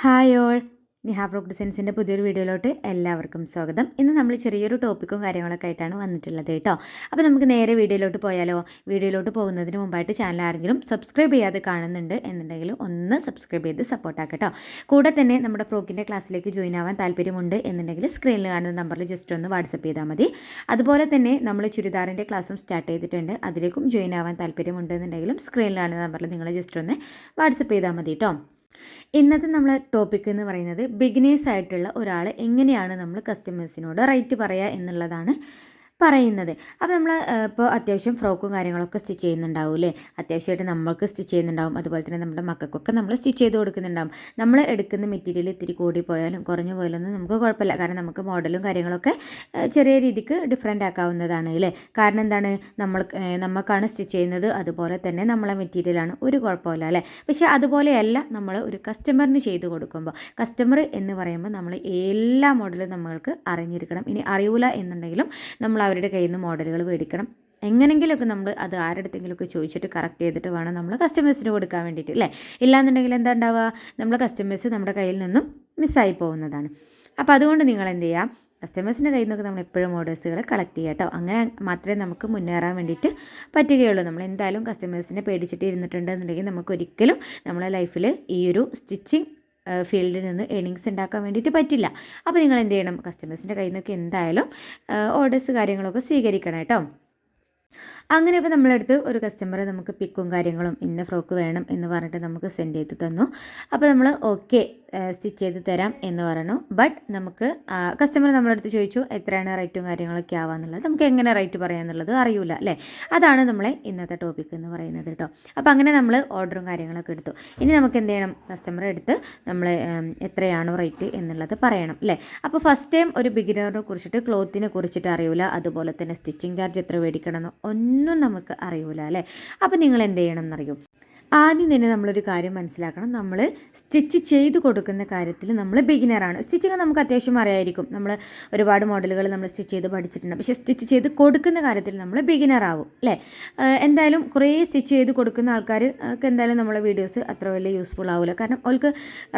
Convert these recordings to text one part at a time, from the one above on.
Hi all. Niha frock ഡിസൈൻസിന്റെ പുതിയൊരു വീഡിയോയിലോട്ട് എല്ലാവർക്കും സ്വാഗതം. ഇന്ന് നമ്മൾ ചെറിയൊരു ടോപ്പിക്കും കാര്യങ്ങളൊക്കെ ആയിട്ടാണ് വന്നിട്ടുള്ളത് കേട്ടോ. അപ്പോൾ നമുക്ക് നേരെ വീഡിയോയിലോട്ട് പോയാലോ? വീഡിയോയിലോട്ട് പോകുന്നതിന് മുമ്പായിട്ട് ചാനൽ ആരെങ്കിലും സബ്സ്ക്രൈബ് ചെയ്യാതെ കാണുന്നുണ്ട് എന്നുണ്ടെങ്കിൽ ഒന്ന് സബ്സ്ക്രൈബ് ചെയ്ത് സപ്പോർട്ടാക്കട്ടോ കൂടെ തന്നെ നമ്മുടെ ഫ്രോക്കിന്റെ ക്ലാസ്സിലേക്ക് ജോയിൻ ആവാൻ താല്പര്യമുണ്ട് എന്നുണ്ടെങ്കിൽ സ്ക്രീനിൽ കാണുന്ന നമ്പറിൽ ജസ്റ്റ് ഒന്ന് വാട്സപ്പ് ചെയ്താൽ മതി. അതുപോലെ തന്നെ നമ്മൾ ചുരിദാറിന്റെ ക്ലാസ്സും സ്റ്റാർട്ട് ചെയ്തിട്ടുണ്ട്. അതിലേക്കും ജോയിൻ ആവാൻ താല്പര്യമുണ്ട് എന്നുണ്ടെങ്കിലും സ്ക്രീനിൽ കാണുന്ന നമ്പറിൽ നിങ്ങൾ ജസ്റ്റ് ഒന്ന് വാട്സപ്പ് ചെയ്താൽ മതി കേട്ടോ. ഇന്നത്തെ നമ്മളെ ടോപ്പിക് എന്ന് പറയുന്നത് ബിഗിനേഴ്സ് ആയിട്ടുള്ള ഒരാൾ എങ്ങനെയാണ് നമ്മൾ കസ്റ്റമേഴ്സിനോട് റേറ്റ് പറയുക എന്നുള്ളതാണ്. പറയുന്നത്. അപ്പോൾ നമ്മൾ ഇപ്പോൾ അത്യാവശ്യം ഫ്രോക്കും കാര്യങ്ങളൊക്കെ സ്റ്റിച്ച് ചെയ്യുന്നുണ്ടാവും അല്ലേ അത്യാവശ്യമായിട്ട് നമ്മൾക്ക് സ്റ്റിച്ച് ചെയ്യുന്നുണ്ടാവും. അതുപോലെ തന്നെ നമ്മുടെ മക്കൾക്കൊക്കെ നമ്മൾ സ്റ്റിച്ച് ചെയ്ത് കൊടുക്കുന്നുണ്ടാവും. നമ്മൾ എടുക്കുന്ന മെറ്റീരിയൽ ഇത്തിരി കൂടി പോയാലും കുറഞ്ഞു പോയാലൊന്നും നമുക്ക് കുഴപ്പമില്ല. കാരണം നമുക്ക് മോഡലും കാര്യങ്ങളൊക്കെ ചെറിയ രീതിക്ക് ഡിഫറെന്റ് ആക്കാവുന്നതാണ് അല്ലേ കാരണം എന്താണ്? നമ്മൾ നമുക്കാണ് സ്റ്റിച്ച് ചെയ്യുന്നത്. അതുപോലെ തന്നെ നമ്മളെ മെറ്റീരിയലാണ് ഒരു കുഴപ്പമില്ല അല്ലേ പക്ഷേ അതുപോലെയല്ല നമ്മൾ ഒരു കസ്റ്റമറിന് ചെയ്ത് കൊടുക്കുമ്പോൾ. കസ്റ്റമർ എന്ന് പറയുമ്പോൾ നമ്മൾ എല്ലാ മോഡലും നമ്മൾക്ക് അറിഞ്ഞിരിക്കണം. ഇനി അറിയില്ല എന്നുണ്ടെങ്കിലും നമ്മൾ അവരുടെ കയ്യിൽ നിന്ന് മോഡലുകൾ മേടിക്കണം. എങ്ങനെങ്കിലുമൊക്കെ നമ്മൾ അത് ആരുടെടുത്തെങ്കിലുമൊക്കെ ചോദിച്ചിട്ട് കറക്റ്റ് ചെയ്തിട്ട് വേണം നമ്മൾ കസ്റ്റമേഴ്സിന് കൊടുക്കാൻ വേണ്ടിയിട്ട് അല്ലേ ഇല്ലാന്നുണ്ടെങ്കിൽ എന്താ ഉണ്ടാവുക? നമ്മൾ കസ്റ്റമേഴ്സ് നമ്മുടെ കയ്യിൽ നിന്നും മിസ്സായി പോകുന്നതാണ്. അപ്പോൾ അതുകൊണ്ട് നിങ്ങൾ എന്ത് ചെയ്യുക കസ്റ്റമേഴ്സിന്റെ കയ്യിൽ നിന്നൊക്കെ നമ്മൾ എപ്പോഴും ഓർഡേഴ്സുകൾ കളക്ട് ചെയ്യുക കേട്ടോ. അങ്ങനെ മാത്രമേ നമുക്ക് മുന്നേറാൻ വേണ്ടിയിട്ട് പറ്റുകയുള്ളൂ. നമ്മൾ എന്തായാലും കസ്റ്റമേഴ്സിനെ പേടിച്ചിട്ട് ഇരുന്നിട്ടുണ്ടെന്നുണ്ടെങ്കിൽ നമുക്ക് ഒരിക്കലും നമ്മളെ ലൈഫിൽ ഈ ഒരു സ്റ്റിച്ചിങ് ഫീൽഡിൽ നിന്ന് ഏണിങ്സ് ഉണ്ടാക്കാൻ വേണ്ടിയിട്ട് പറ്റില്ല. അപ്പോൾ നിങ്ങൾ എന്ത് ചെയ്യണം? കസ്റ്റമേഴ്സിന്റെ കയ്യിൽ നിന്നൊക്കെ എന്തായാലും ഓർഡേഴ്സ് കാര്യങ്ങളൊക്കെ സ്വീകരിക്കണം കേട്ടോ. അങ്ങനെ ഇപ്പോൾ നമ്മളടുത്ത് ഒരു കസ്റ്റമർ നമുക്ക് പിക്കും കാര്യങ്ങളും ഇന്ന ഫ്രോക്ക് വേണം എന്ന് പറഞ്ഞിട്ട് നമുക്ക് സെൻഡ് ചെയ്ത് തന്നു. അപ്പോൾ നമ്മൾ ഓക്കെ സ്റ്റിച്ച് ചെയ്ത് തരാം എന്ന് പറഞ്ഞു. ബട്ട് നമുക്ക് കസ്റ്റമർ നമ്മളടുത്ത് ചോദിച്ചു എത്രയാണ് റേറ്റും കാര്യങ്ങളൊക്കെ ആവാന്നുള്ളത്? നമുക്ക് എങ്ങനെ റേറ്റ് പറയാമെന്നുള്ളത് അറിയില്ല അല്ലേ? അതാണ് നമ്മളെ ഇന്നത്തെ ടോപ്പിക് എന്ന് പറയുന്നത് കേട്ടോ അപ്പോൾ അങ്ങനെ നമ്മൾ ഓർഡറും കാര്യങ്ങളൊക്കെ എടുത്തു. ഇനി നമുക്ക് എന്ത് ചെയ്യണം? കസ്റ്റമർ എടുത്ത് നമ്മൾ എത്രയാണോ റേറ്റ് എന്നുള്ളത് പറയണം അല്ലേ? അപ്പോൾ ഫസ്റ്റ് ടൈം ഒരു ബിഗിനറിനെ കുറിച്ചിട്ട് ക്ലോത്തിനെ കുറിച്ചിട്ട് അറിയില്ല അതുപോലെ തന്നെ സ്റ്റിച്ചിങ് ചാർജ് എത്ര മേടിക്കണമെന്നോ ഒന്നും നമുക്ക് അറിയൂല അല്ലേ? അപ്പോൾ നിങ്ങൾ എന്ത് ചെയ്യണം എന്നറിയോ? ആദ്യം തന്നെ നമ്മളൊരു കാര്യം മനസ്സിലാക്കണം. നമ്മൾ സ്റ്റിച്ച് ചെയ്ത് കൊടുക്കുന്ന കാര്യത്തിൽ നമ്മൾ ബിഗിനറാണ് സ്റ്റിച്ചിങ് നമുക്ക് അത്യാവശ്യം അറിയായിരിക്കും. നമ്മൾ ഒരുപാട് മോഡലുകൾ നമ്മൾ സ്റ്റിച്ച് ചെയ്ത് പഠിച്ചിട്ടുണ്ട്. പക്ഷേ സ്റ്റിച്ച് ചെയ്ത് കൊടുക്കുന്ന കാര്യത്തിൽ നമ്മൾ ബിഗിനർ ബിഗിനറാവും അല്ലേ? എന്തായാലും കുറേ സ്റ്റിച്ച് ചെയ്ത് കൊടുക്കുന്ന ആൾക്കാർക്ക് എന്തായാലും നമ്മളെ വീഡിയോസ് അത്ര വലിയ യൂസ്ഫുൾ ആവില്ല കാരണം അവർക്ക്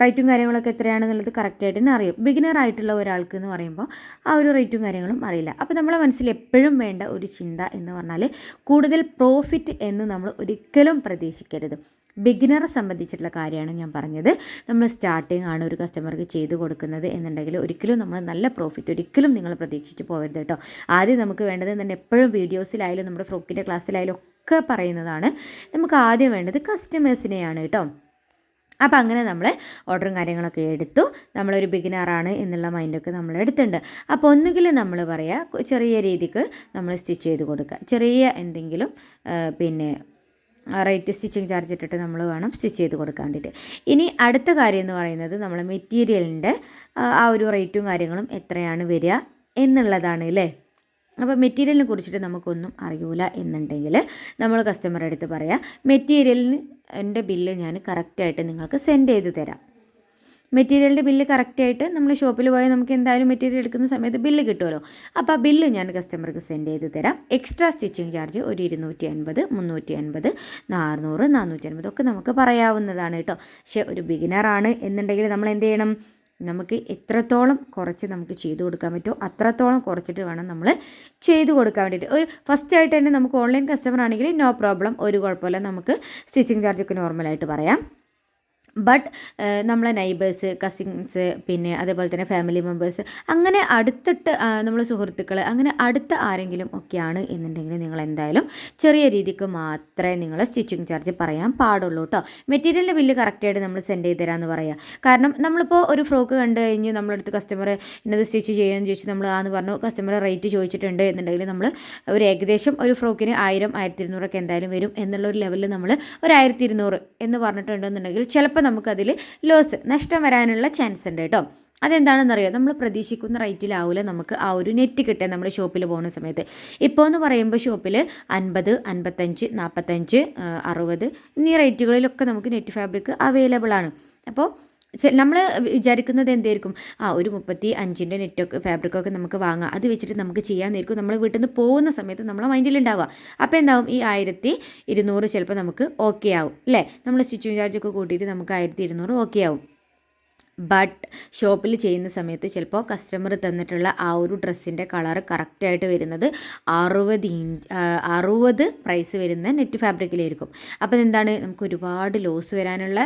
റേറ്റും കാര്യങ്ങളൊക്കെ എത്രയാണെന്നുള്ളത് കറക്റ്റായിട്ട് തന്നെ അറിയും. ബിഗിനർ ആയിട്ടുള്ള ഒരാൾക്ക് എന്ന് പറയുമ്പോൾ ആ ഒരു റേറ്റും കാര്യങ്ങളും അറിയില്ല. അപ്പോൾ നമ്മളെ മനസ്സിൽ എപ്പോഴും വേണ്ട ഒരു ചിന്ത എന്ന് പറഞ്ഞാൽ കൂടുതൽ പ്രോഫിറ്റ് എന്ന് നമ്മൾ ഒരിക്കലും പ്രതീക്ഷിക്കരുത്. ബിഗിനറെ സംബന്ധിച്ചിട്ടുള്ള കാര്യമാണ് ഞാൻ പറഞ്ഞത്. നമ്മൾ സ്റ്റാർട്ടിംഗ് ആണ് ഒരു കസ്റ്റമർക്ക് ചെയ്തു കൊടുക്കുന്നത് എന്നുണ്ടെങ്കിൽ ഒരിക്കലും നമ്മൾ നല്ല പ്രോഫിറ്റ് ഒരിക്കലും നിങ്ങൾ പ്രതീക്ഷിച്ച് പോകരുത് കേട്ടോ. ആദ്യം നമുക്ക് വേണ്ടത് തന്നെ എപ്പോഴും വീഡിയോസിലായാലും നമ്മുടെ ഫ്രോക്കിന്റെ ക്ലാസ്സിലായാലും ഒക്കെ പറയുന്നതാണ്. നമുക്ക് ആദ്യം വേണ്ടത് കസ്റ്റമേഴ്സിനെയാണ് കേട്ടോ. അപ്പോൾ അങ്ങനെ നമ്മൾ ഓർഡറും കാര്യങ്ങളൊക്കെ എടുത്തു. നമ്മളൊരു ബിഗിനറാണ് എന്നുള്ള മൈൻഡൊക്കെ നമ്മൾ എടുത്തിട്ടുണ്ട്. അപ്പോൾ ഒന്നുകിൽ നമ്മൾ പറയുക ചെറിയ രീതിക്ക് നമ്മൾ സ്റ്റിച്ച് ചെയ്ത് കൊടുക്കുക. ചെറിയ എന്തെങ്കിലും പിന്നെ റേറ്റ് സ്റ്റിച്ചിങ് ചാർജ് ഇട്ടിട്ട് നമ്മൾ വേണം സ്റ്റിച്ച് ചെയ്ത് കൊടുക്കാൻ വേണ്ടിയിട്ട് ഇനി അടുത്ത കാര്യം എന്ന് പറയുന്നത് നമ്മൾ മെറ്റീരിയലിന്റെ ആ ഒരു റേറ്റും കാര്യങ്ങളും എത്രയാണ് വരിക എന്നുള്ളതാണ് അല്ലേ? അപ്പോൾ മെറ്റീരിയലിനെ കുറിച്ചിട്ട് നമുക്കൊന്നും അറിയൂല എന്നുണ്ടെങ്കിൽ നമ്മൾ കസ്റ്റമറുടെ അടുത്ത് പറയാം. മെറ്റീരിയലിന് എന്റെ ബില്ല് ഞാൻ കറക്റ്റായിട്ട് നിങ്ങൾക്ക് സെൻഡ് ചെയ്ത് തരാം. മെറ്റീരിയലിന്റെ ബില്ല് കറക്റ്റായിട്ട് നമ്മൾ ഷോപ്പിൽ പോയി നമുക്ക് എന്തായാലും മെറ്റീരിയൽ എടുക്കുന്ന സമയത്ത് ബില്ല് കിട്ടുമല്ലോ. അപ്പോൾ ആ ബില്ല് ഞാൻ കസ്റ്റമർക്ക് സെൻഡ് ചെയ്ത് തരാം. എക്സ്ട്രാ സ്റ്റിച്ചിങ് ചാർജ് ഒരു ഇരുന്നൂറ്റി അൻപത് മുന്നൂറ്റി അൻപത് നാനൂറ് നാനൂറ്റി അൻപത് ഒക്കെ നമുക്ക് പറയാവുന്നതാണ് കേട്ടോ. പക്ഷേ ഒരു ബിഗിനറാണ് എന്നുണ്ടെങ്കിൽ നമ്മൾ എന്ത് ചെയ്യണം? നമുക്ക് എത്രത്തോളം കുറച്ച് നമുക്ക് ചെയ്തു കൊടുക്കാൻ പറ്റുമോ അത്രത്തോളം കുറച്ചിട്ട് വേണം നമ്മൾ ചെയ്തു കൊടുക്കാൻ വേണ്ടിയിട്ട്. ഒരു ഫസ്റ്റ് ആയിട്ട് തന്നെ നമുക്ക് ഓൺലൈൻ കസ്റ്റമർ ആണെങ്കിൽ നോ പ്രോബ്ലം ഒരു കുഴപ്പമില്ല. നമുക്ക് സ്റ്റിച്ചിങ് ചാർജൊക്കെ നോർമലായിട്ട് പറയാം. ബട്ട് നമ്മളെ നൈബേഴ്സ് കസിൻസ് പിന്നെ അതേപോലെ തന്നെ ഫാമിലി മെമ്പേഴ്സ് അങ്ങനെ അടുത്തിട്ട് നമ്മൾ സുഹൃത്തുക്കൾ അങ്ങനെ അടുത്ത ആരെങ്കിലും ഒക്കെയാണ് എന്നുണ്ടെങ്കിൽ നിങ്ങൾ എന്തായാലും ചെറിയ രീതിക്ക് മാത്രമേ നിങ്ങൾ സ്റ്റിച്ചിങ് ചാർജ് പറയാൻ പാടുള്ളൂ കേട്ടോ മെറ്റീരിയലിന്റെ ബില്ല് കറക്റ്റായിട്ട് നമ്മൾ സെൻഡ് ചെയ്ത് തരാമെന്ന് പറയാം. കാരണം നമ്മളിപ്പോൾ ഒരു ഫ്രോക്ക് കണ്ടു കഴിഞ്ഞ് നമ്മളടുത്ത് കസ്റ്റമർ ഇന്നത് സ്റ്റിച്ച് ചെയ്യുമെന്ന് ചോദിച്ചു നമ്മൾ ആന്ന് പറഞ്ഞു കസ്റ്റമർ റേറ്റ് ചോദിച്ചിട്ടുണ്ട് എന്നുണ്ടെങ്കിൽ നമ്മൾ ഒരു ഏകദേശം ഒരു ഫ്രോക്കിന് ആയിരം ആയിരത്തി ഇരുന്നൂറൊക്കെ എന്തായാലും വരും എന്നുള്ള ഒരു ലെവലിൽ നമ്മൾ ഒരു ആയിരത്തി ഇരുന്നൂറ് എന്ന് പറഞ്ഞിട്ടുണ്ടെന്നുണ്ടെങ്കിൽ ചിലപ്പോൾ നമുക്കതിൽ ലോസ് നഷ്ടം വരാനുള്ള ചാൻസ് ഉണ്ട് കേട്ടോ. അതെന്താണെന്നറിയോ നമ്മൾ പ്രതീക്ഷിക്കുന്ന റേറ്റിലാവില്ല നമുക്ക് ആ ഒരു നെറ്റ് കിട്ടുക നമ്മുടെ ഷോപ്പിൽ പോകുന്ന സമയത്ത്. ഇപ്പോൾ എന്ന് പറയുമ്പോൾ ഷോപ്പിൽ അൻപത് അൻപത്തഞ്ച് നാൽപ്പത്തഞ്ച് അറുപത് എന്നീ റേറ്റുകളിലൊക്കെ നമുക്ക് നെറ്റ് ഫാബ്രിക് അവൈലബിൾ ആണ്. അപ്പോൾ നമ്മൾ വിചാരിക്കുന്നത് എന്തായിരിക്കും ആ ഒരു മുപ്പത്തി അഞ്ചിന്റെ നെറ്റൊക്കെ ഫാബ്രിക്കൊക്കെ നമുക്ക് വാങ്ങാം. അത് വെച്ചിട്ട് നമുക്ക് ചെയ്യാമെന്നായിരിക്കും നമ്മൾ വീട്ടിൽ നിന്ന് പോകുന്ന സമയത്ത് നമ്മളെ മൈൻഡിലുണ്ടാവുക. അപ്പോൾ എന്താവും? ഈ ആയിരത്തി ഇരുന്നൂറ് ചിലപ്പോൾ നമുക്ക് ഓക്കെ ആവും. അല്ലേ നമ്മൾ സ്റ്റിച്ചിങ് ചാർജൊക്കെ കൂട്ടിയിട്ട് നമുക്ക് ആയിരത്തി ഇരുന്നൂറ് ഓക്കെ ആവും. ബട്ട് ഷോപ്പിൽ ചെയ്യുന്ന സമയത്ത് ചിലപ്പോൾ കസ്റ്റമർ തന്നിട്ടുള്ള ആ ഒരു ഡ്രസ്സിന്റെ കളർ കറക്റ്റായിട്ട് വരുന്നത് അറുപത് ഇഞ്ച് അറുപത് പ്രൈസ് വരുന്ന നെറ്റ് ഫാബ്രിക്കിലായിരിക്കും. അപ്പോൾ എന്താണ് നമുക്ക് ഒരുപാട് ലോസ് വരാനുള്ള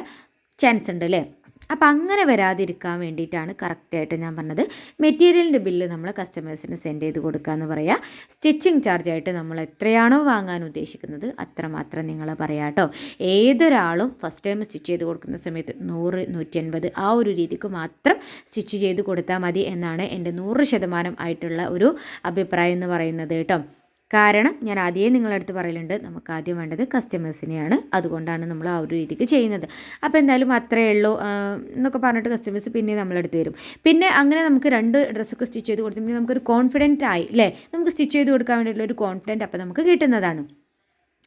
ചാൻസ് ഉണ്ട് അല്ലേ അപ്പോൾ അങ്ങനെ വരാതിരിക്കാൻ വേണ്ടിയിട്ടാണ് കറക്റ്റായിട്ട് ഞാൻ പറഞ്ഞത്. മെറ്റീരിയലിന്റെ ബില്ല് നമ്മൾ കസ്റ്റമേഴ്സിന് സെൻഡ് ചെയ്ത് കൊടുക്കുക എന്ന് പറയുക സ്റ്റിച്ചിങ് ചാർജായിട്ട് നമ്മൾ എത്രയാണോ വാങ്ങാൻ ഉദ്ദേശിക്കുന്നത് അത്രമാത്രം നിങ്ങൾ പറയാം കേട്ടോ ഏതൊരാളും ഫസ്റ്റ് ടൈം സ്റ്റിച്ച് ചെയ്ത് കൊടുക്കുന്ന സമയത്ത് നൂറ് നൂറ്റി അൻപത് ആ ഒരു രീതിക്ക് മാത്രം സ്റ്റിച്ച് ചെയ്ത് കൊടുത്താൽ മതി എന്നാണ് എന്റെ നൂറ് ശതമാനം ആയിട്ടുള്ള ഒരു അഭിപ്രായം എന്ന് പറയുന്നത് കേട്ടോ കാരണം ഞാൻ ആദ്യമേ നിങ്ങളടുത്ത് പറയലുണ്ട് നമുക്ക് ആദ്യം വേണ്ടത് കസ്റ്റമേഴ്സിനെയാണ് അതുകൊണ്ടാണ് നമ്മൾ ആ ഒരു രീതിക്ക് ചെയ്യുന്നത്. അപ്പോൾ എന്തായാലും അത്രയേ ഉള്ളൂ എന്നൊക്കെ പറഞ്ഞിട്ട് കസ്റ്റമേഴ്സ് പിന്നെ നമ്മളടുത്ത് വരും. പിന്നെ അങ്ങനെ നമുക്ക് രണ്ട് ഡ്രസ്സൊക്കെ സ്റ്റിച്ച് ചെയ്ത് കൊടുത്തിട്ടുണ്ടെങ്കിൽ നമുക്കൊരു കോൺഫിഡന്റ് ആയി അല്ലേ നമുക്ക് സ്റ്റിച്ച് ചെയ്ത് കൊടുക്കാൻ വേണ്ടിയിട്ടുള്ള ഒരു കോൺഫിഡന്റ് അപ്പോൾ നമുക്ക് കിട്ടുന്നതാണ്.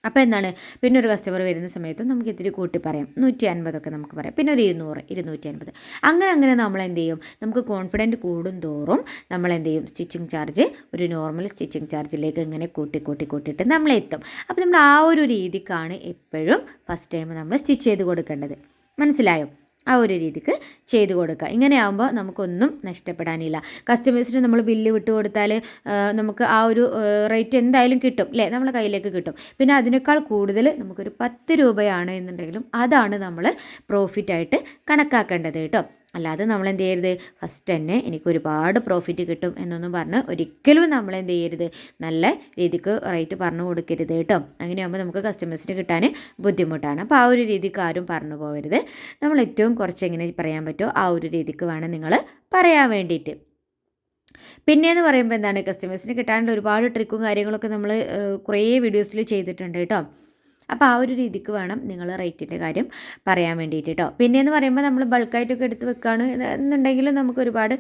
അപ്പോൾ എന്താണ്? പിന്നെ ഒരു കസ്റ്റമർ വരുന്ന സമയത്ത് നമുക്ക് ഇത്തിരി കൂട്ടി പറയാം. നൂറ്റി അൻപതൊക്കെ നമുക്ക് പറയാം. പിന്നെ ഒരു ഇരുന്നൂറ് ഇരുന്നൂറ്റി അൻപത് അങ്ങനെ അങ്ങനെ നമ്മൾ എന്ത് ചെയ്യും? നമുക്ക് കോൺഫിഡന്റ് കൂടും തോറും നമ്മൾ എന്ത് ചെയ്യും? സ്റ്റിച്ചിങ് ചാർജ് ഒരു നോർമൽ സ്റ്റിച്ചിങ് ചാർജിലേക്ക് ഇങ്ങനെ കൂട്ടി കൂട്ടി കൂട്ടിയിട്ട് നമ്മളെത്തും അപ്പോൾ നമ്മൾ ആ ഒരു രീതിക്കാണ് എപ്പോഴും ഫസ്റ്റ് ടൈം നമ്മൾ സ്റ്റിച്ച് ചെയ്ത് കൊടുക്കേണ്ടത്. മനസ്സിലായോ? ആ ഒരു രീതിക്ക് ചെയ്തു കൊടുക്കുക. ഇങ്ങനെ ഇങ്ങനെയാകുമ്പോൾ നമുക്കൊന്നും നഷ്ടപ്പെടാനില്ല. കസ്റ്റമേഴ്സിന് നമ്മൾ ബില്ല് വിട്ട് കൊടുത്താൽ നമുക്ക് ആ ഒരു റേറ്റ് എന്തായാലും കിട്ടും അല്ലേ നമ്മളെ കയ്യിലേക്ക് കിട്ടും. പിന്നെ അതിനേക്കാൾ കൂടുതൽ നമുക്കൊരു പത്ത് രൂപയാണ് എന്നുണ്ടെങ്കിലും അതാണ് നമ്മൾ പ്രോഫിറ്റായിട്ട് കണക്കാക്കേണ്ടത് കേട്ടോ. അല്ലാതെ നമ്മൾ എന്ത് ചെയ്യരുത്? ഫസ്റ്റ് തന്നെ എനിക്ക് ഒരുപാട് പ്രോഫിറ്റ് കിട്ടും എന്നൊന്നും പറഞ്ഞ് ഒരിക്കലും നമ്മൾ എന്ത് ചെയ്യരുത്. നല്ല രീതിക്ക് റേറ്റ് പറഞ്ഞു കൊടുക്കരുത് കേട്ടോ. അങ്ങനെയാകുമ്പോൾ നമുക്ക് കസ്റ്റമേഴ്സിന് കിട്ടാൻ ബുദ്ധിമുട്ടാണ്. അപ്പോൾ ആ ഒരു രീതിക്ക് ആരും പറഞ്ഞു പോകരുത്. നമ്മൾ ഏറ്റവും കുറച്ച് എങ്ങനെ പറയാൻ പറ്റുമോ ആ ഒരു രീതിക്ക് വേണം നിങ്ങൾ പറയാൻ വേണ്ടിയിട്ട്. പിന്നെയെന്ന് പറയുമ്പോൾ എന്താണ്? കസ്റ്റമേഴ്സിന് കിട്ടാനുള്ള ഒരുപാട് ട്രിക്കും കാര്യങ്ങളൊക്കെ നമ്മൾ കുറേ വീഡിയോസിൽ ചെയ്തിട്ടുണ്ട് കേട്ടോ. അപ്പോൾ ആ ഒരു രീതിക്ക് വേണം നിങ്ങൾ റേറ്റിന്റെ കാര്യം പറയാൻ വേണ്ടിയിട്ട് കേട്ടോ പിന്നെയെന്ന് പറയുമ്പോൾ നമ്മൾ ബൾക്കായിട്ടൊക്കെ എടുത്ത് വെക്കുകയാണ് എന്നുണ്ടെങ്കിലും നമുക്ക് ഒരുപാട്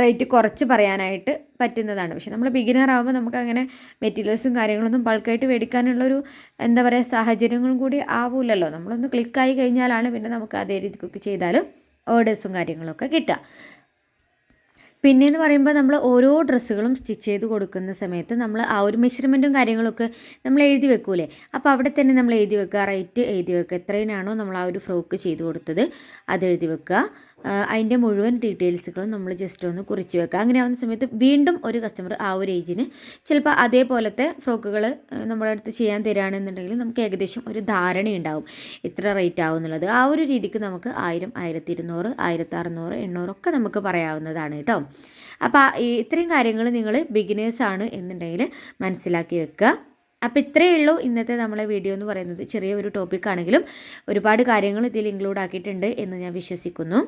റേറ്റ് കുറച്ച് പറയാനായിട്ട് പറ്റുന്നതാണ്. പക്ഷെ നമ്മൾ ബിഗിനർ ആകുമ്പോൾ നമുക്ക് അങ്ങനെ മെറ്റീരിയൽസും കാര്യങ്ങളൊന്നും ബൾക്കായിട്ട് മേടിക്കാനുള്ളൊരു എന്താ പറയുക സാഹചര്യങ്ങളും കൂടി ആവില്ലല്ലോ നമ്മളൊന്ന് ക്ലിക്കായി കഴിഞ്ഞാലാണ് പിന്നെ നമുക്ക് അതേ രീതിക്കൊക്കെ ചെയ്താലും ഓർഡേഴ്സും കാര്യങ്ങളൊക്കെ കിട്ടുക. പിന്നെയെന്ന് പറയുമ്പോൾ നമ്മൾ ഓരോ ഡ്രസ്സുകളും സ്റ്റിച്ച് ചെയ്ത് കൊടുക്കുന്ന സമയത്ത് നമ്മൾ ആ ഒരു മെഷർമെന്റും കാര്യങ്ങളൊക്കെ നമ്മൾ എഴുതി വെക്കൂലേ? അപ്പോൾ അവിടെ തന്നെ നമ്മൾ എഴുതി വെക്കുക റേറ്റ് എഴുതി വെക്കുക എത്രയിനാണോ നമ്മൾ ആ ഒരു ഫ്രോക്ക് ചെയ്ത് കൊടുത്തത് അത് എഴുതി വെക്കുക അതിന്റെ മുഴുവൻ ഡീറ്റെയിൽസുകളും നമ്മൾ ജസ്റ്റ് ഒന്ന് കുറിച്ച് വെക്കുക അങ്ങനെ ആവുന്ന സമയത്ത് വീണ്ടും ഒരു കസ്റ്റമർ ആ ഒരു ഏജിന് ചിലപ്പോൾ അതേപോലത്തെ ഫ്രോക്കുകൾ നമ്മുടെ അടുത്ത് ചെയ്യാൻ തരികയാണെന്നുണ്ടെങ്കിൽ നമുക്ക് ഏകദേശം ഒരു ധാരണയുണ്ടാവും ഇത്ര റേറ്റ് ആവും എന്നുള്ളത്. ആ ഒരു രീതിക്ക് നമുക്ക് ആയിരം ആയിരത്തി ഇരുന്നൂറ് ആയിരത്തി അറുന്നൂറ് എണ്ണൂറൊക്കെ നമുക്ക് പറയാവുന്നതാണ് കേട്ടോ. അപ്പോൾ ഇത്രയും കാര്യങ്ങൾ നിങ്ങൾ ബിഗിനേഴ്സാണ് എന്നുണ്ടെങ്കിൽ മനസ്സിലാക്കി വെക്കുക. അപ്പോൾ ഇത്രയേ ഉള്ളൂ ഇന്നത്തെ നമ്മളെ വീഡിയോ എന്ന് പറയുന്നത്. ചെറിയ ഒരു ടോപ്പിക്കാണെങ്കിലും ഒരുപാട് കാര്യങ്ങൾ ഇതിൽ ഇൻക്ലൂഡ് ആക്കിയിട്ടുണ്ട് എന്ന് ഞാൻ വിശ്വസിക്കുന്നു.